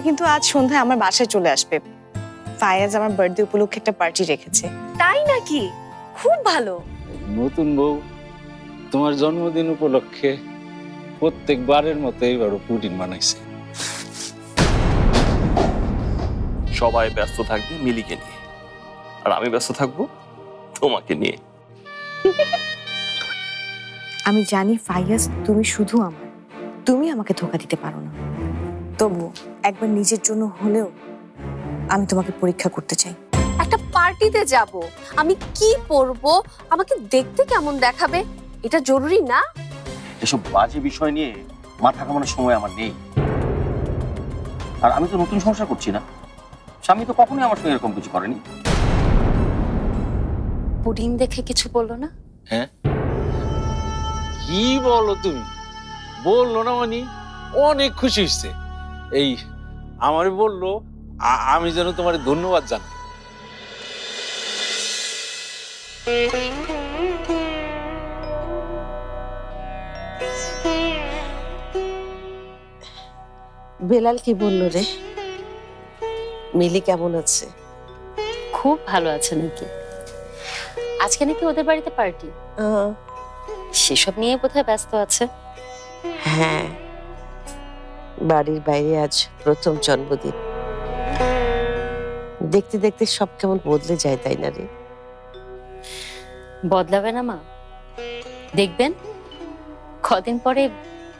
তোমরা কিন্তু আজ সন্ধ্যায় আমার বাসায় চলে আসবে। ফায়াজ আমার বার্থডে উপলক্ষে একটা পার্টি রেখেছে। তাই নাকি? খুব ভালো। নতুন বউ তোমার জন্মদিন উপলক্ষে প্রত্যেকবারের মতো এবারও পুডিং বানাইছে। সবাই ব্যস্ত থাকবে মিলিকে নিয়ে। আর আমি ব্যস্ত থাকব তোমাকে নিয়ে। আমি জানি ফাইয়াজ তুমি শুধু আমার। তুমি আমাকে ধোকা দিতে পারো না। তবু একবার নিজের জন্য হলেও আমি তোমাকে পরীক্ষা করতে চাই। একটা পার্টিতে যাব। আমি কি পরব? আমাকে দেখতে কেমন দেখাবে? এটা জরুরি না? এসব বাজে বিষয় নিয়ে মাথা কামানোর সময় আমার নেই। আর আমি তো নতুন সংসার করছি না। স্বামী তো কখনোই আমার সঙ্গে এরকম কিছু করেনি। পুডিং দেখে কিছু বলল না। হ্যাঁ? কি বলো তুমি? বলল না মানে অনেক খুশি হচ্ছে এই আমার বলল আমি যেন তোমার ধন্যবাদ জানাই। বেলাল কি বলল রে? মিলি কেমন আছে? খুব ভালো আছে নাকি? আজকে নাকি ওদের বাড়িতে পার্টি আহ, সেসব নিয়ে বোধহয় ব্যস্ত আছে। হ্যাঁ। বাড়ির বাইরে আজ প্রথম জন্মদিন। দেখতে দেখতে সব কেমন বদলে যায় তাই না রে? বদলাবে না মা। দেখবেন কদিন পরে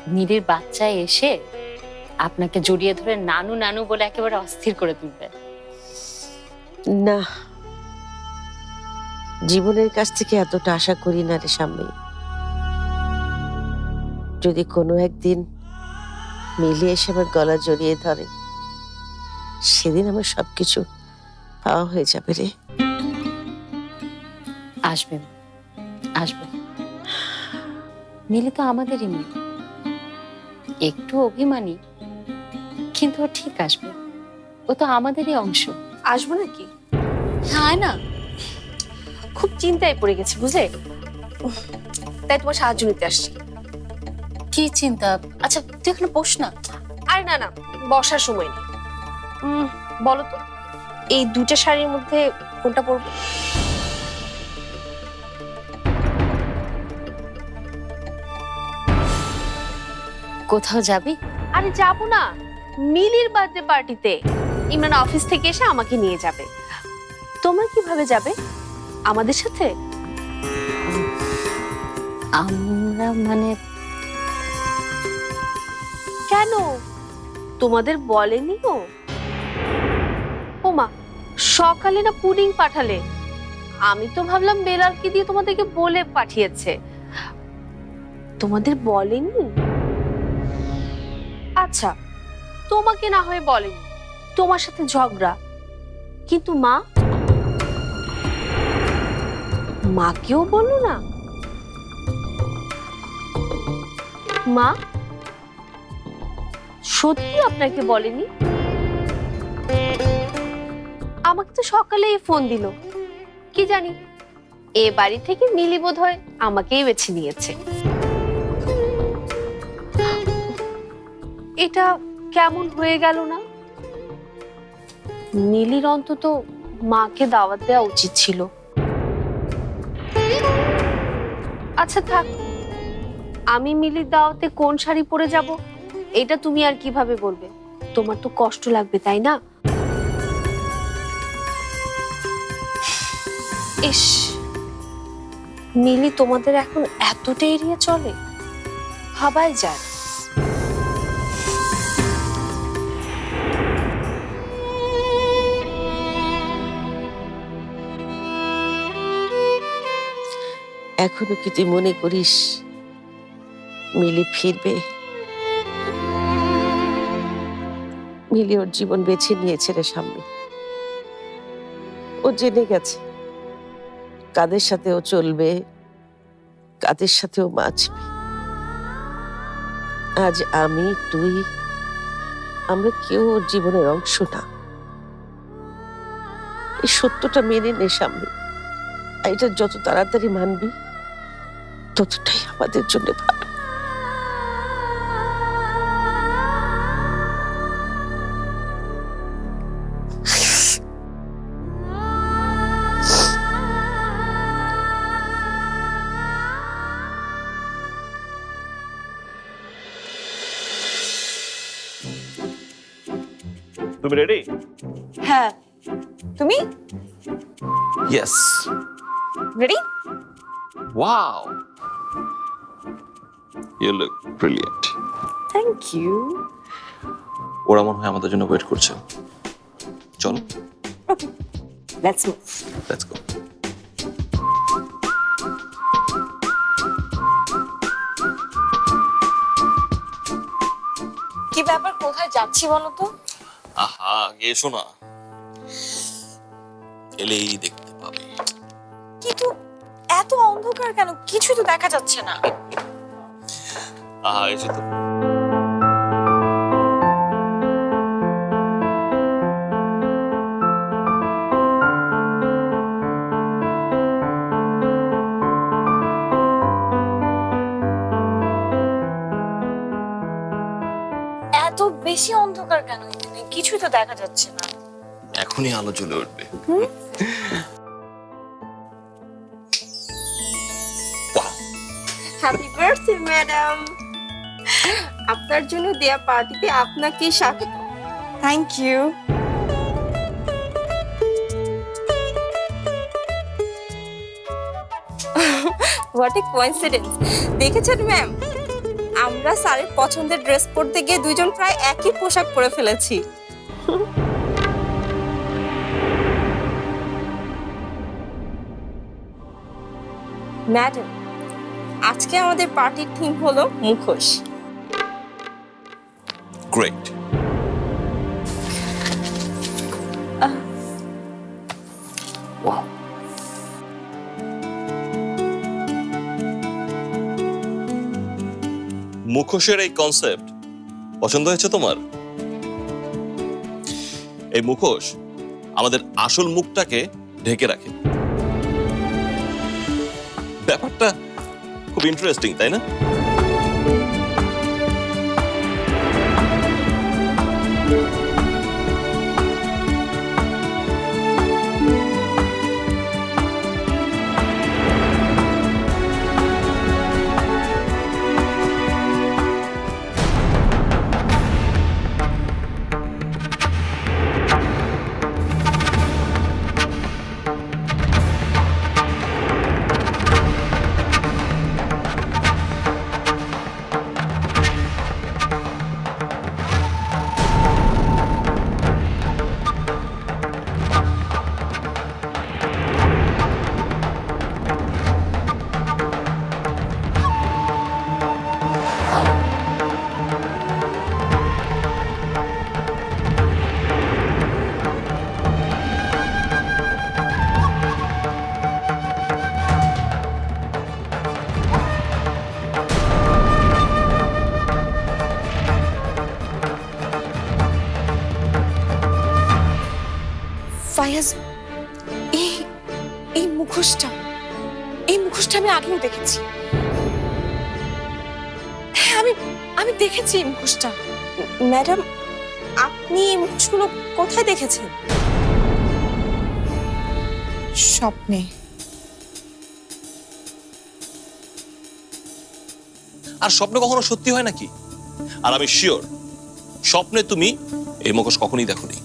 নীরের বাচ্চা এসে আপনাকে জড়িয়ে ধরে নানু নানু বলে একেবারে অস্থির করে তুলবে। না জীবনের কাছ থেকে এতটা আশা করি না রে সামনে যদি কোনো একদিন মিলি এসে আমার গলা জড়িয়ে ধরে। সেদিন আমার সবকিছু পাওয়া হয়ে যাবে রে। আসবে আসবে। মিলি তো আমাদেরই মেয়ে। একটু অভিমানী কিন্তু ও ঠিক আসবে। ও তো আমাদেরই অংশ। আসব নাকি? হ্যাঁ না। খুব চিন্তায় পড়ে গেছি বুঝলে? তাই তোমার সাহায্য নিতে আসছি। কি চিন্তা? আচ্ছা তুই এখানে বস না। আরে না না বসার সময় নেই। উম, বলো তো এই দুটা শাড়ির মধ্যে কোনটা পরবো? কোথাও যাবি? আরে যাব না মিলির বার্থডে পার্টিতে ইমরান অফিস থেকে এসে আমাকে নিয়ে যাবে। তোমরা কীভাবে যাবে? আমাদের সাথে? আমরা মানে কেন? তোমাদের বলেনি ও ওমা, সকালে না পুডিং পাঠালে? আমি তো ভাবলাম বেলালকে দিয়ে তোমাদেরকে বলে পাঠিয়েছে। তোমাদের বলেনি? আচ্ছা তোমাকে না হয় বলেনি, তোমার সাথে ঝগড়া। কিন্তু মা? মাকেও বলো না? মা? সত্যি আপনাকে বলেনি? আমাকে তো সকালেই ফোন দিল। কি জানি, এ বাড়ি থেকে মিলি বোধ হয় আমাকেই বেছে নিয়েছে। এটা কেমন হয়ে গেল না? মিলির অন্তত মাকে দাওয়াত দেওয়া উচিত ছিল। আচ্ছা থাক, আমি মিলির দাওয়াতে কোন শাড়ি পরে যাব? এটা তুমি আর কীভাবে বলবে? তোমার তো কষ্ট লাগবে, তাই না? ইস মিলি তোমাদের এখন এতটা এড়িয়ে চলে? ভাবাই যায়। এখনও কি তুই মনে করিস মিলি ফিরবে? মিলি ওর জীবন বেছে নিয়েছে রে সামনে ও জেনে গেছে কাদের সাথে ও চলবে, কাদের সাথে ও বাঁচবে। আজ আমি, তুই, আমরা কেউ ওর জীবনের অংশ না। এই সত্যটা মেনে নে সামনে এটা যত তাড়াতাড়ি মানবি, ততটাই আমাদের জন্য ভালো। তুমি রেডি হ্যাঁ। তুমি? Yes ready wow you look brilliant thank you ওরা মনে হয় আমাদের জন্য ওয়েট করছে। চলো। লেটস মুভ লেটস গো কি ব্যাপার? কোথায় যাচ্ছি বলো তো? আহা এসো না এলেই দেখতে পাবে। কিন্তু এত অন্ধকার কেন? কিছু তো দেখা যাচ্ছে না। আহা এসে তো। বেশি অন্ধকার কেন? এখানে কিছুই তো দেখা যাচ্ছে না। এখনই আলো জ্বলে উঠবে। হ্যাপি বার্থডে ম্যাডাম আপনার জন্য দেয়া পার্টিতে আপনাকে স্বাগত। Thank you what a coincidence দেখেছেন ম্যাম আমরা স্যারের পছন্দের ড্রেস পরতে গিয়ে দুজন প্রায় একই পোশাক পরে ফেলেছি ম্যাডাম, আজকে আমাদের পার্টির থিম হলো মুখোশ great. মুখোশের এই কনসেপ্ট পছন্দ হয়েছে তোমার? এই মুখোশ আমাদের আসল মুখটাকে ঢেকে রাখে। ব্যাপারটা খুব ইন্টারেস্টিং তাই না? মুখোশটা ম্যাডাম আপনি এই মুখোশগুলো কোথায় দেখেছেন? স্বপ্নে। আর স্বপ্ন কখনো সত্যি হয় নাকি? আর আমি শিওর স্বপ্নে তুমি এই মুখোশ কখনই দেখোনি।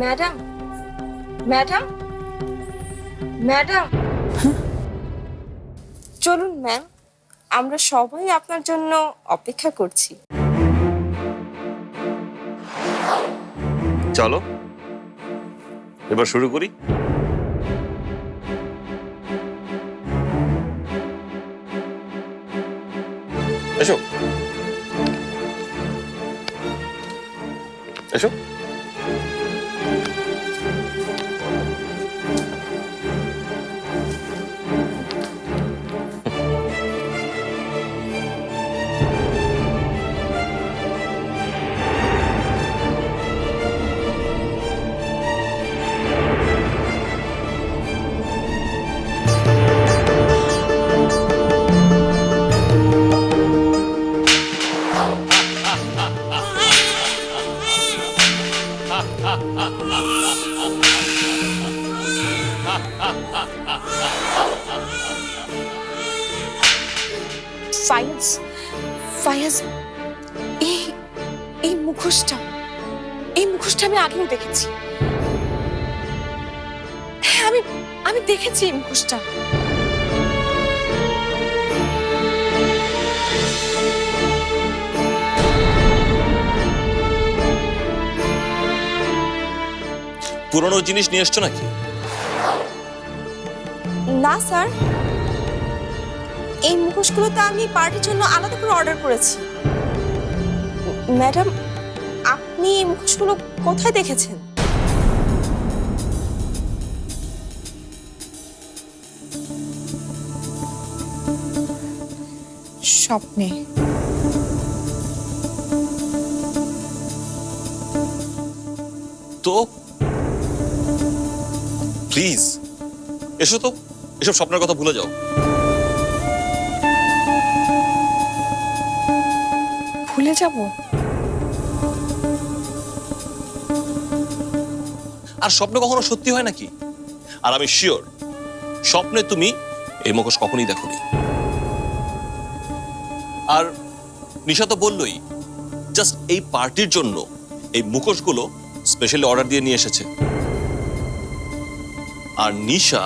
Madam madam madam. চলুন, ম্যাম, আমরা সবাই আপনার জন্য অপেক্ষা করছি। চলো, এবার শুরু করি। এসো এসো ফায়াজ ফায়াজ, এই এই মুখোশটা এই মুখোশটা আমি আগেও দেখেছি। হ্যাঁ আমি আমি দেখেছি এই মুখোশটা। পুরনো জিনিস নিয়ে এসছো নাকি? না স্যার। এই মুখোশগুলো তো আমি পার্টির জন্য আলাদা করে অর্ডার করেছি। ম্যাডাম আপনি এই মুখোশগুলো কোথায় দেখেছেন? স্বপ্নে। তো? প্লিজ এসো তো। এসব স্বপ্নের কথা ভুলে যাও। ভুলে যাব? আর স্বপ্ন কখনো সত্যি হয় নাকি? আর আমি শিওর স্বপ্নে তুমি এই মুখোশ কখনই দেখোনি। আর নিশা তো বললই জাস্ট এই পার্টির জন্য এই মুখোশগুলো স্পেশালি অর্ডার দিয়ে নিয়ে এসেছে। আর নিশা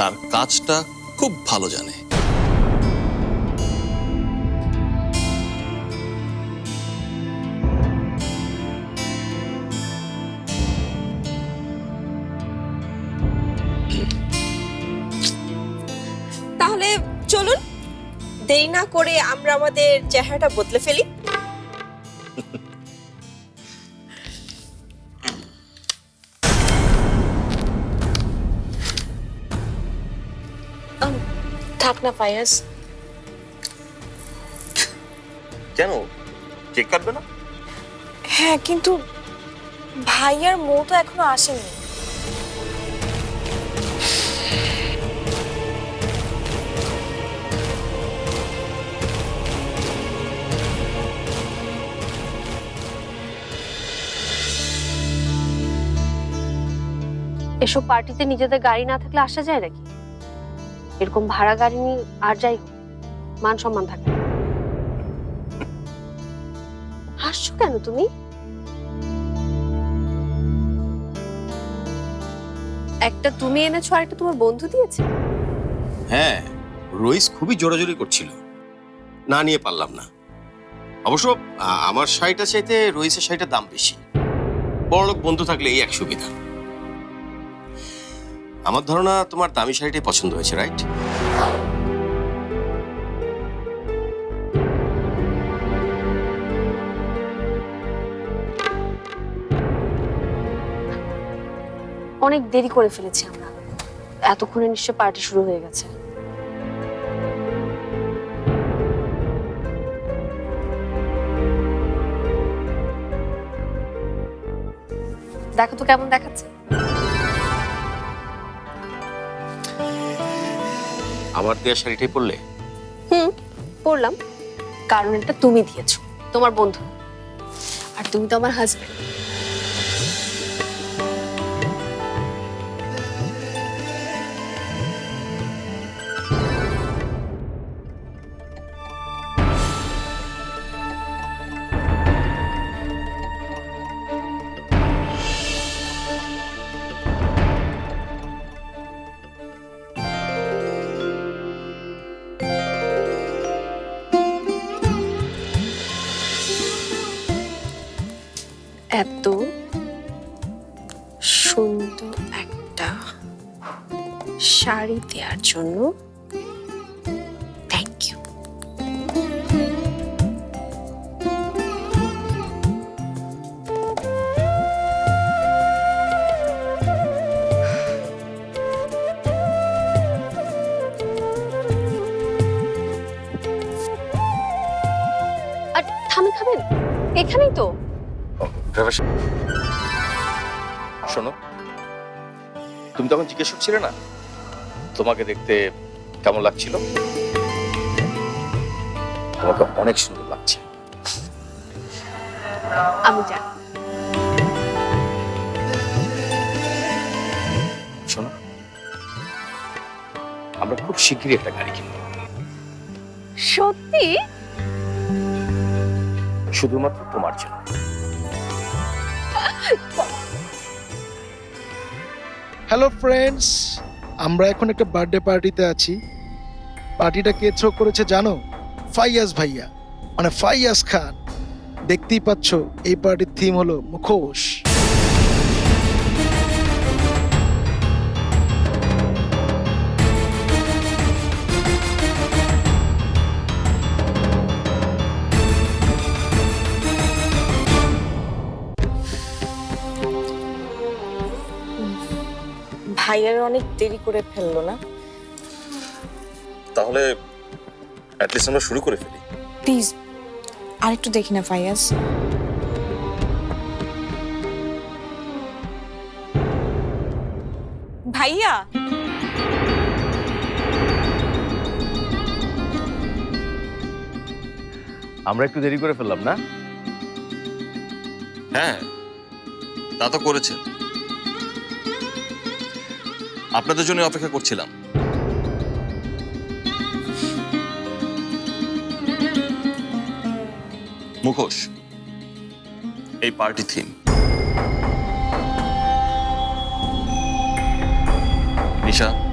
তার কাজটা খুব ভালো জানে। তাহলে চলুন, দেরি না করে আমরা আমাদের চেহারাটা বদলে ফেলি। থাক না ফায়াজ কেন? কেক কাটবে না? হ্যাঁ কিন্তু ভাইয়ার মৌ তো এখনও আসেনি। এসব পার্টিতে নিজেদের গাড়ি না থাকলে আসা যায় নাকি? এরকম ভাড়া গাড়ি নিয়ে আর যাই, মান সম্মান থাকে হাসছো কেন তুমি? একটা তুমি এনেছো আর একটা তোমার বন্ধু দিয়েছে? হ্যাঁ রইস খুবই জোরাজোরি করছিল। না নিয়ে পারলাম না। অবশ্য আমার শাড়িটা চাইতে রইসের শাড়িটার দাম বেশি। বড়লোক বন্ধু থাকলে এই এক সুবিধা। আমার ধারণা তোমার দামি শাড়িটাই পছন্দ হয়েছে রাইট অনেক দেরি করে ফেলেছি আমরা। এতক্ষণে নিশ্চয় পার্টি শুরু হয়ে গেছে। দেখো তো কেমন দেখাচ্ছে। আমার দেয়া শাড়িটাই পরলে? হুম পড়লাম কারণ এটা তুমি দিয়েছ, তোমার বন্ধু। আর তুমি তো আমার হাজবেন্ড এত সুন্দর একটা শাড়ি দেওয়ার জন্য থ্যাংক ইউ আর থামে খাবেন এখানেই তো। ড্রাইভার শোনো তুমি তখন জিজ্ঞেস করছিলে না? তোমাকে দেখতে কেমন লাগছিল? তোমাকে অনেক সুন্দর লাগছে। আমি জানি শোনো আমরা খুব শিগগিরই একটা গাড়ি কিনবো। সত্যি? শুধুমাত্র তোমার জন্য। হ্যালো ফ্রেন্ডস আমরা এখন একটা বার্থডে পার্টিতে আছি। পার্টিটা কে থ্রো করেছে জানো? ফাইয়াজ ভাইয়া। মানে ফাইয়াজ খান। দেখতেই পাচ্ছ, এই পার্টির থিম হলো মুখোশ। ভাইয়ার অনেক দেরি করে ফেলল না? তাহলে অ্যাটলিস্ট আমরা শুরু করে ফেলি। প্লিজ আরেকটু দেখি না ফাইয়াজ। ভাইয়া! আমরা একটু দেরি করে ফেললাম না? হ্যাঁ তা তো করেছেন। আপনাদের জন্য অপেক্ষা করছিলাম। মুখোশ এই পার্টি থিম। নিশা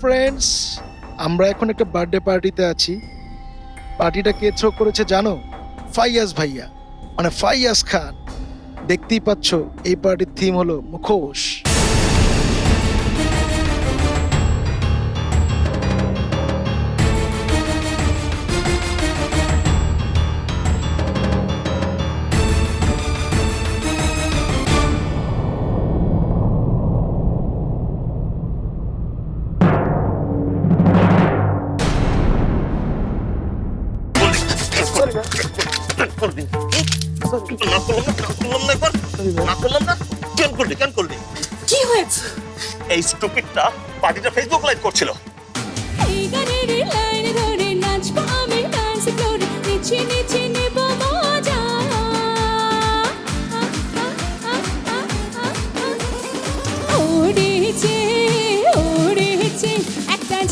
ফ্রেন্ডস আমরা এখন একটা বার্থডে পার্টিতে আছি। পার্টিটা কে থ্রো করেছে জানো? ফাইয়াজ ভাইয়া। মানে ফাইয়াজ খান। দেখতেই পাচ্ছ, এই পার্টির থিম হলো মুখোশ।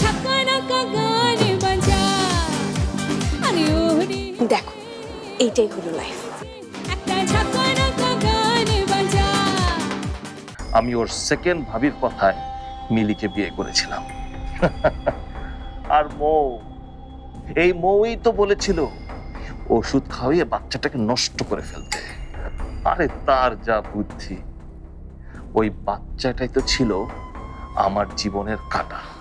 ঝাঁকানাকা গান বাজা। আরে ওরে দেখো এইটাই হলো লাইফ আমি ওর সেকেন্ড ভাবির কথায় মিলিকে বিয়ে করেছিলাম। আর মৌ? এই মৌই তো বলেছিল, ওষুধ খাওয়িয়ে বাচ্চাটাকে নষ্ট করে ফেলতে আরে তার যা বুদ্ধি। ওই বাচ্চাটাই তো ছিল আমার জীবনের কাটা।